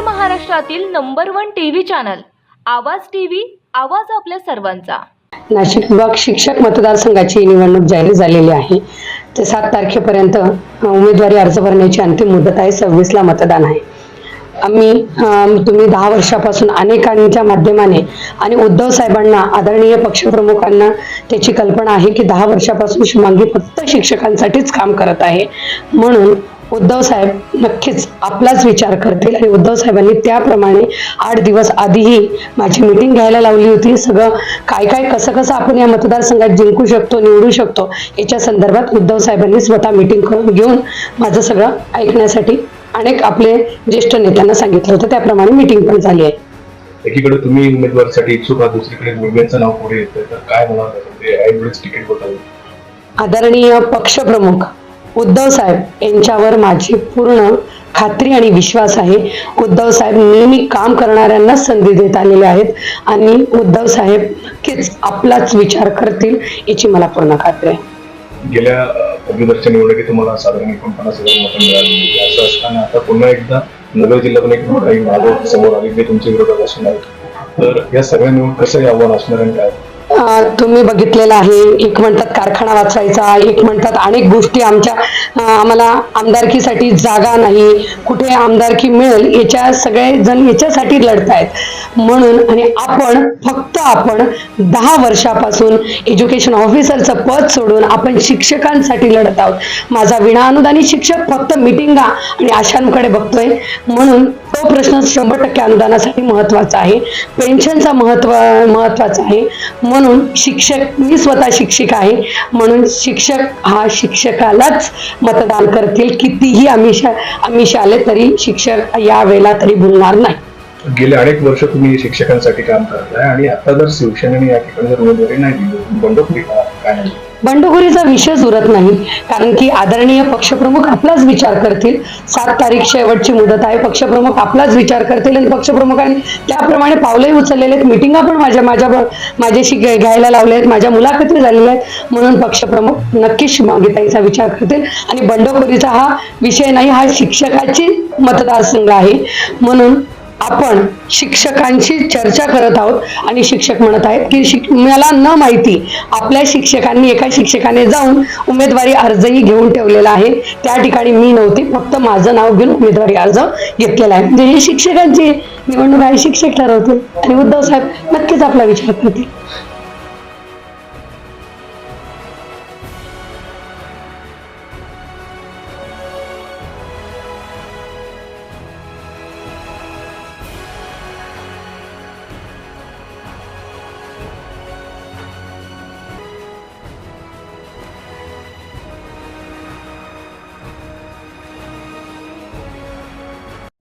महाराष्ट्रातील number one TV channel Awaaz TV Awaaz आपल्या सर्वांचा. नाशिक विभाग शिक्षक मतदारसंघाची निवडणूक जाहीर झालेली आहे. ते सात तारखेपर्यंत उमेदवारी अर्ज भरण्याची अंतिम मुदत आहे. सव्वीसला मतदान आहे. आम्ही तुम्ही दहा वर्षापासून अनेकांच्या माध्यमाने आणि उद्धव साहेबांना आदरणीय पक्षप्रमुखांना त्याची कल्पना आहे की दहा वर्षापासून शुभांगी फक्त शिक्षकांसाठीच काम करत आहे. म्हणून उद्धव साहेब नक्कीच आपलाच विचार करतील आणि उद्धव साहेबांनी त्याप्रमाणे आठ दिवस आधीही माझी मीटिंग घ्यायला लावली होती. सगळं काय काय कसं कसं आपण या मतदारसंघात जिंकू शकतो निवडू शकतो याच्या संदर्भात उद्धव साहेबांनी स्वतः मीटिंग करून घेऊन माझं सगळं ऐकण्यासाठी अनेक आपले ज्येष्ठ नेत्यांना सांगितलं होतं. त्याप्रमाणे मीटिंग पण झाली आहे. एकीकडे तुम्ही उमेदवारीसाठी इच्छुक आहात दुसरीकडे मुलग्यांचं नाव पुढे येतं. तर काय तिकीट बदल आदरणीय पक्षप्रमुख उद्धव साहेब यांच्यावर माझी पूर्ण खात्री आणि विश्वास आहे. उद्धव साहेब नेहमी काम करणाऱ्यांना संधी देत आलेले आहेत आणि उद्धव साहेब नक्कीच आपलाच विचार करतील याची मला पूर्ण खात्री आहे. गेल्या अं, पदवीधरच्या निवडणुकीत तुम्हाला साधारण एकोणपन्नास हजार मतं मिळाली असं असताना आता पुन्हा एकदा नगर जिल्ह्यातून एक काही माधव समोर आली जे तुमच्या विरोधात असणार तर या सगळ्या निवडून कसं आव्हान असणार आणि काय? तुम्ही बघितलेलं आहे. एक म्हणतात कारखाना वाचवायचा एक म्हणतात अनेक गोष्टी आमच्या आम्हाला आमदारकीसाठी जागा नाही. कुठे आमदारकी मिळेल याच्या सगळे जण याच्यासाठी लढतायत. म्हणून आणि आपण फक्त आपण दहा वर्षापासून एज्युकेशन ऑफिसरचं पद सोडून आपण शिक्षकांसाठी लढत आहोत. माझा विनाअनुदानित शिक्षक फक्त मिटिंगा आणि आशांकडे बघतोय. म्हणून तो प्रश्न शंभर टक्के अनुदानासाठी महत्त्वाचा आहे. पेन्शनचा महत्त्व महत्त्वाचा आहे. म्हणून शिक्षक मी स्वतः शिक्षिका आहे. म्हणून शिक्षक हा शिक्षकालाच मतदान करतील. कितीही आमिष आमिष आले तरी शिक्षक यावेळेला तरी भुलणार नाही. गेले अनेक वर्ष तुम्ही शिक्षकांसाठी काम करताय आणि आता जर शिवसेनेने या ठिकाणी जर उमेदवारी नाही दिली बंडखोरी का बंडखोरीचा विषयच उरत नाही. कारण की आदरणीय पक्षप्रमुख आपलाच विचार करतील. सात तारीख शेवटची मुदत आहे. पक्षप्रमुख आपलाच विचार करतील आणि पक्षप्रमुखांनी त्याप्रमाणे पावलंही उचललेले आहेत. मिटिंगा पण माझ्या माझ्या माझ्याशी घ्यायला लावल्या आहेत. माझ्या मुलाखती झालेल्या आहेत. म्हणून पक्षप्रमुख नक्कीच शुभांगीताईचा विचार करतील. आणि बंडखोरीचा हा विषय नाही हा शिक्षकाची मतदारसंघ आहे. म्हणून आपण शिक्षकांशी चर्चा करत आहोत आणि शिक्षक म्हणत आहेत की शिक मला न माहिती आपल्या शिक्षकांनी एका शिक्षकाने जाऊन उमेदवारी अर्जही घेऊन ठेवलेला आहे. त्या ठिकाणी मी नव्हते फक्त माझं नाव घेऊन उमेदवारी अर्ज घेतलेला आहे. म्हणजे हे शिक्षकांची निवडणूक आहे शिक्षक ठरवतील. आणि उद्धव साहेब नक्कीच आपला विचार करतील.